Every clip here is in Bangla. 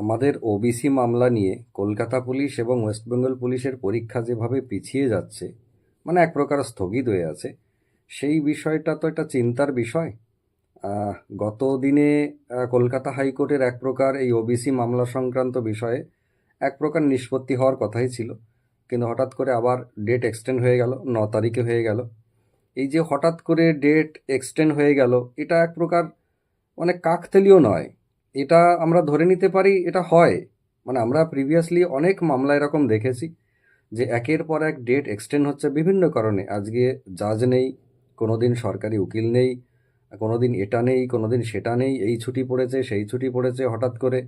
আমাদের ওবিসি মামলা নিয়ে কলকাতা পুলিশ এবং ওয়েস্ট বেঙ্গল পুলিশের পরীক্ষা যেভাবে পিছিয়ে যাচ্ছে মানে এক প্রকার স্থগিত হয়ে আছে, সেই বিষয়টা তো একটা চিন্তার বিষয়। গত দিনে কলকাতা হাইকোর্টের এক প্রকার এই ওবিসি মামলা সংক্রান্ত বিষয়ে এক প্রকার নিষ্পত্তি হওয়ার কথাই ছিল, কিন্তু হঠাৎ করে আবার ডেট এক্সটেন্ড হয়ে গেল, ন তারিখে হয়ে গেল। এই যে হঠাৎ করে ডেট এক্সটেন্ড হয়ে গেল, এটা এক প্রকার মানে কাকতেলীয় নয়। এটা আমরা ধরে নিতে পারি এটা হয়। মানে আমরা প্রিভিয়াসলি অনেক মামলা এরকম দেখেছি যে একের পর এক ডেট এক্সটেন্ড হচ্ছে বিভিন্ন কারণে। আজকে জাজ নেই কোনো দিন সরকারি উকিল নেই কোনো দিন এটা নেই কোনো দিন সেটা নেই, এই ছুটি পড়েছে, সেই ছুটি পড়েছে হঠাৎ করে।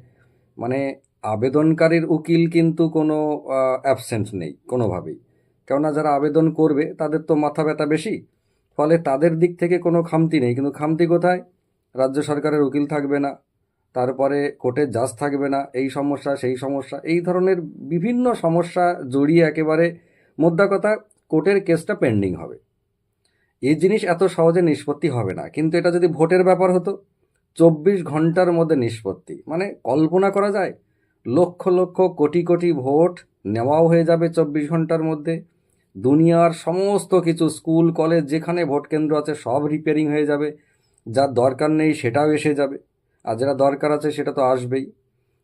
মানে আবেদনকারীর উকিল কিন্তু কোনো অ্যাবসেন্ট নেই কোনোভাবেই। কেননা যারা আবেদন করবে তাদের তো মাথা ব্যথা বেশি। ফলে তাদের দিক থেকে কোনো খামতি নেই। কিন্তু খামতি কোথায়? রাজ্য সরকারের উকিল থাকবে না। তারপরে কোর্টের জাজ থাকবে না, এই সমস্যা, সেই সমস্যা, এই ধরনের বিভিন্ন সমস্যা জড়িয়ে একেবারে মোদ্দা কথা কোর্টের কেসটা পেন্ডিং হবে। এই জিনিস এত সহজে নিষ্পত্তি হবে না, কিন্তু এটা যদি ভোটের ব্যাপার হতো, চব্বিশ ঘণ্টার মধ্যে নিষ্পত্তি মানে কল্পনা করা যায়, লক্ষ লক্ষ কোটি কোটি ভোট নেওয়াও হয়ে যাবে চব্বিশ ঘণ্টার মধ্যে, দুনিয়ার সমস্ত কিছু, স্কুল, কলেজ, যেখানে ভোট কেন্দ্র আছে, সব রিপেয়ারিং হয়ে যাবে, যার দরকার নেই সেটাও এসে যাবে। আর যেটা দরকার আছে সেটা তো আসবেই।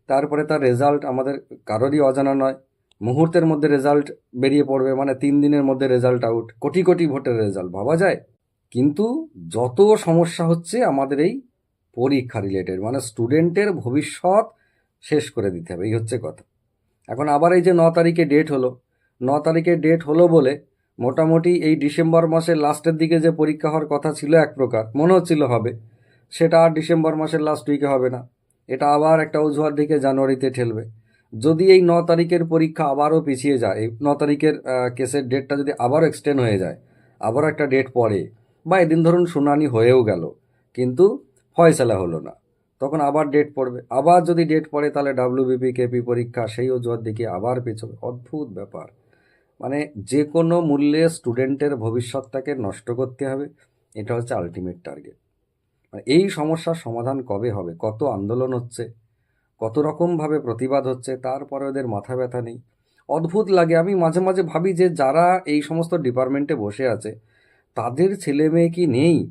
তারপরে তার রেজাল্ট আমাদের কারোরই অজানা নয়। মুহূর্তের মধ্যে রেজাল্ট বেরিয়ে পড়বে মানে তিন দিনের মধ্যে রেজাল্ট আউট কোটি কোটি ভোটের রেজাল্ট ভাবা যায়? কিন্তু যত সমস্যা হচ্ছে আমাদের এই পরীক্ষা রিলেটেড মানে স্টুডেন্টের ভবিষ্যৎ শেষ করে দিতে হবে, এই হচ্ছে কথা। এখন আবার এই যে ন তারিখে ডেট হলো, ন তারিখে ডেট হলো বলে মোটামুটি এই ডিসেম্বর মাসের লাস্টের দিকে যে পরীক্ষা হওয়ার কথা ছিল এক প্রকার, মনে হচ্ছিল হবে। সেটা আর ডিসেম্বর মাসের লাস্ট উইকে হবে না। এটা আবার একটা অজুহার দিকে জানুয়ারিতে ঠেলবে। যদি এই ন তারিখের পরীক্ষা আবারও পিছিয়ে যায়, এই ন তারিখের কেসের ডেটটা যদি আবারও এক্সটেন্ড হয়ে যায়, আবারও একটা ডেট পড়ে, বা এদিন ধরুন শুনানি হয়েও গেল, কিন্তু ফয়সালা হলো না, তখন আবার ডেট পড়বে। আবার যদি ডেট পড়ে, তাহলে ডাব্লিউবিপি কেপি পরীক্ষা সেই অজুহার দিকে আবার পেছবে। অদ্ভুত ব্যাপার। মানে যে কোনো মূল্যে স্টুডেন্টের ভবিষ্যৎটাকে নষ্ট করতে হবে, এটা হচ্ছে আলটিমেট টার্গেট মানে এই সমস্যার সমাধান কবে হবে? কত আন্দোলন হচ্ছে? কত রকমভাবে প্রতিবাদ হচ্ছে? তারপরে ওদের মাথা ব্যথা নেই। অদ্ভুত লাগে। আমি মাঝে মাঝে ভাবি যে যারা এই সমস্ত ডিপার্টমেন্টে বসে আছে, তাদের ছেলে মেয়ে কি নেই?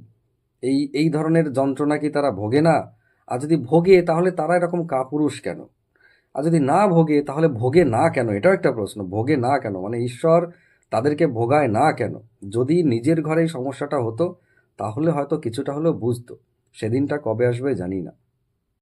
এই এই ধরনের যন্ত্রণা কি তারা ভোগে না? আর যদি ভোগে, তাহলে তারা এরকম কাপুরুষ কেন? আর যদি না ভোগে, তাহলে ভোগে না কেন? এটাও একটা প্রশ্ন। ভোগে না কেন? মানে ঈশ্বর তাদেরকে ভোগায় না কেন? যদি নিজের ঘরে এই সমস্যাটা হতো তাহলে হয়তো কিছুটা হলেও বুঝতো। সেদিনটা কবে আসবে জানি না।